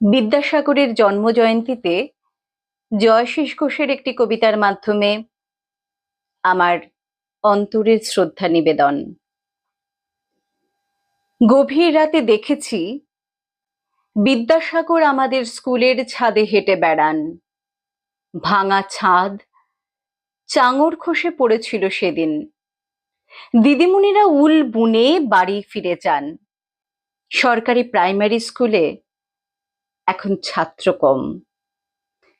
বিদ্যাসাগরের জন্মজয়ন্তীতে জয়শীষ ঘোষের একটি কবিতার মাধ্যমে আমার অন্তরের শ্রদ্ধা নিবেদন। গভীর রাতে দেখেছি বিদ্যাসাগর আমাদের স্কুলের ছাদে হেঁটে বেড়ান। ভাঙা ছাদ, চাঙর খসে পড়েছিল সেদিন। দিদিমণিরা উল বুনে বাড়ি ফিরে যান। সরকারি প্রাইমারি স্কুলে এখন ছাত্র কম।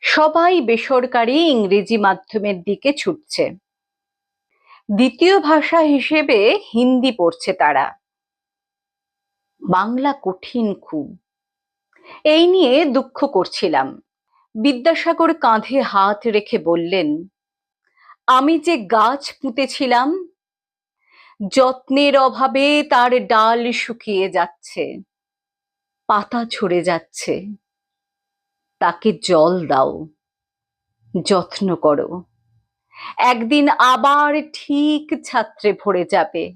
সবাই বেসরকারি ইংরেজি মাধ্যমের দিকে ছুটছে। দ্বিতীয় ভাষা হিসেবে হিন্দি পড়ছে তারা। বাংলা কঠিন খুব। এই নিয়ে দুঃখ করছিলাম। বিদ্যাসাগর কাঁধে হাত রেখে বললেন, আমি যে গাছ পুঁতেছিলাম, যত্নের অভাবে তার ডাল শুকিয়ে যাচ্ছে। পাতা ঝরে যাচ্ছে। তাকে জল দাও, যত্ন করো। একদিন আবার ঠিক ছাত্রে ভরে যাবে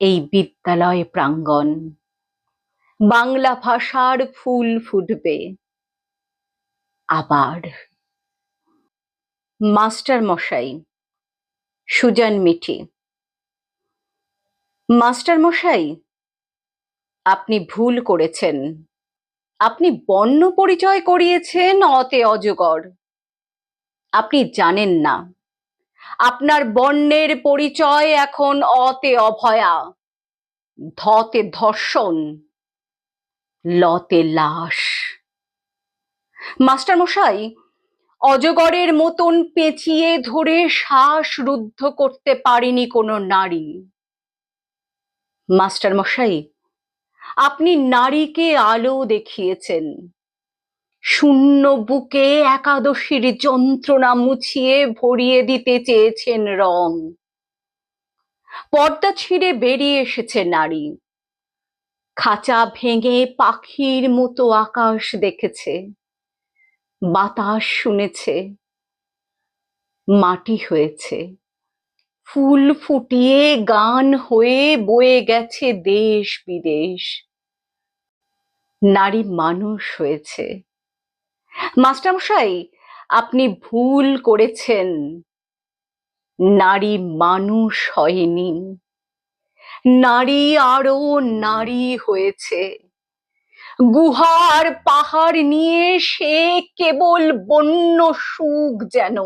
এই বিদ্যালয় প্রাঙ্গণ। বাংলা ভাষার ফুল ফুটবে। আবার। মাস্টার মশাই, সুজান মিঠি। মাস্টার মশাই আপনি ভুল করেছেন। আপনি বর্ণ পরিচয় করিয়েছেন অতে অজগর। আপনি জানেন না। আপনার বর্ণের পরিচয় এখন অতে অভয়া, ধতে ধর্ষণ, লতে লাশ। মাস্টার মশাই, অজগরের মতন পেঁচিয়ে ধরে শ্বাস রুদ্ধ করতে পারেনি কোনো নারী। মাস্টার মশাই আপনি নারীকে আলো দেখিয়েছেন। শূন্য বুকে একাদশীর যন্ত্রণা মুছিয়ে ভরিয়ে দিতে চেয়েছেন রং। পর্দা ছিঁড়ে বেরিয়ে এসেছে নারী। খাঁচা ভেঙে পাখির মতো আকাশ দেখেছে। বাতাস শুনেছে। মাটি হয়েছে। ফুল ফুটিয়ে গান হয়ে বয়ে গেছে দেশ বিদেশ। নারী মানুষ হয়েছে। মাস্টারমশাই, আপনি ভুল করেছেন। নারী মানুষ হয়নি। নারী আরও নারী হয়েছে। গুহার পাহাড় নিয়ে সে কেবল বন্য সুখ যেন।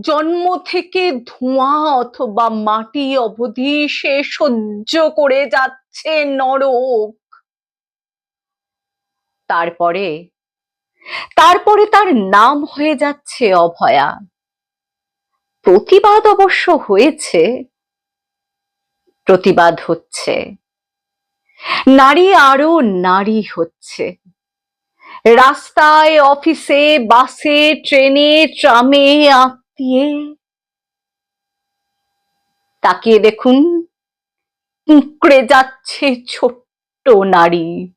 জন্ম থেকে ধোঁয়া অথবা মাটি অবধি সে সহ্য করে যাচ্ছে নরক। তারপরে তারপরে তার নাম হয়ে যাচ্ছে অভয়া। প্রতিবাদ অবশ্য হয়েছে। প্রতিবাদ হচ্ছে। নারী আরও নারী হচ্ছে। রাস্তায়, অফিসে, বাসে, ট্রেনে, ট্রামে আত্মীয় তাকিয়ে দেখুন কুঁকড়ে যাচ্ছে ছোট্ট নারী।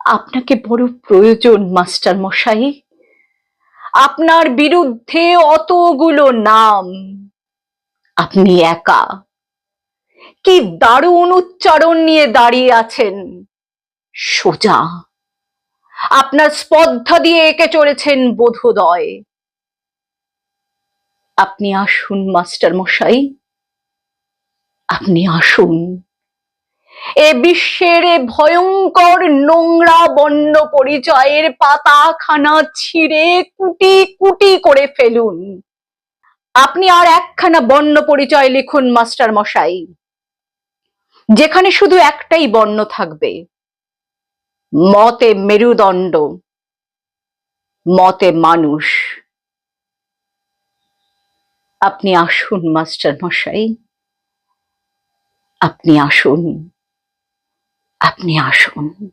আপনাকে বড় প্রয়োজন, মাস্টার মশাই। আপনার বিরুদ্ধে অতগুলো নাম। আপনি একা। কি দারুণ উচ্চারণ নিয়ে দাঁড়িয়ে আছেন। সোজা। আপনার স্পর্ধা দিয়ে এঁকে চলেছেন বোধোদয়। আপনি আসুন, মাস্টার মশাই। আপনি আসুন। এ বিশ্বের ভয়ঙ্কর নোংরা বন্য পরিচয়ের পাতাখানা ছিঁড়ে কুটি কুটি করে ফেলুন। আপনি আর একখানা বর্ণ পরিচয় লিখুন, মাস্টার মশাই। যেখানে শুধু একটাই বর্ণ থাকবে। মতে মেরুদণ্ড, মতে মানুষ। আপনি আসুন মাস্টার মশাই। আপনি আসুন। আপনি আসুন।